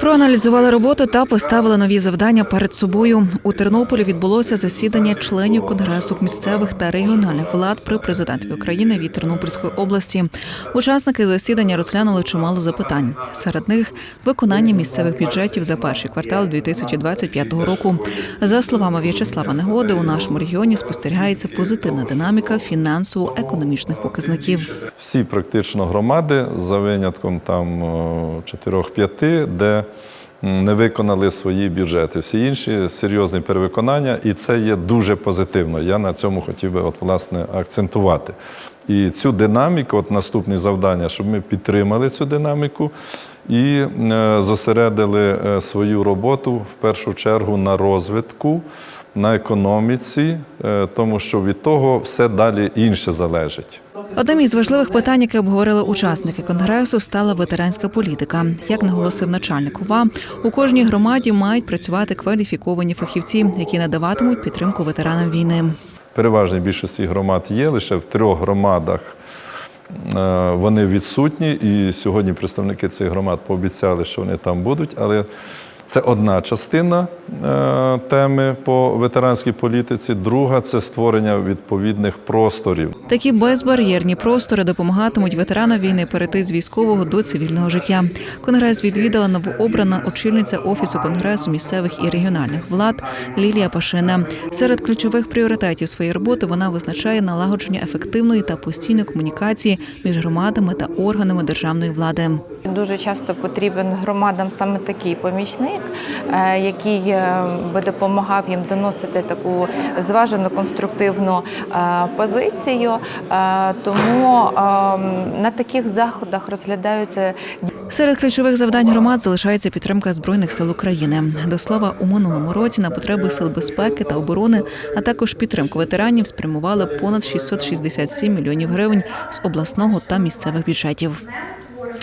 Проаналізували роботу та поставили нові завдання перед собою. У Тернополі відбулося засідання членів конгресу місцевих та регіональних влад при президентові України від Тернопільської області. Учасники засідання розглянули чимало запитань. Серед них виконання місцевих бюджетів за перший квартал 2025 року. За словами В'ячеслава Негоди, у нашому регіоні спостерігається позитивна динаміка фінансово-економічних показників. Всі практично громади за винятком там е, 4-5 роки, де не виконали свої бюджети. Всі інші серйозні перевиконання, і це є дуже позитивно. Я на цьому хотів би от, власне, акцентувати. І цю динаміку, от наступні завдання, щоб ми підтримали цю динаміку і е, зосередили е, свою роботу в першу чергу на розвитку. На економіці, е, тому що від того все далі інше залежить. Одним із важливих питань, яке обговорили учасники конгресу, стала ветеранська політика. Як наголосив начальник УВА, у кожній громаді мають працювати кваліфіковані фахівці, які надаватимуть підтримку ветеранам війни. переважній більшості громад є, лише в трьох громадах е, вони відсутні, і сьогодні представники цих громад пообіцяли, що вони там будуть. Але це одна частина е, теми по ветеранській політиці. Друга це створення відповідних просторів. Такі безбар'єрні простори допомагатимуть ветеранам війни перейти з військового до цивільного життя. Конгрес відвідала новообрана очільниця офісу конгресу місцевих і регіональних влад Лілія Пашина. Серед ключових пріоритетів своєї роботи вона визначає налагодження ефективної та постійної комунікації між громадами та органами державної влади. Дуже часто потрібен громадам саме такий помічник, е, який е, би допомагав їм доносити таку зважену конструктивну е, позицію. Тому на таких заходах розглядаються Серед ключових завдань громад залишається підтримка збройних сил України. До слова, у минулому році на потреби сил безпеки та оборони, а також підтримку ветеранів спрямували понад 667 мільйонів гривень з обласного та місцевих бюджетів.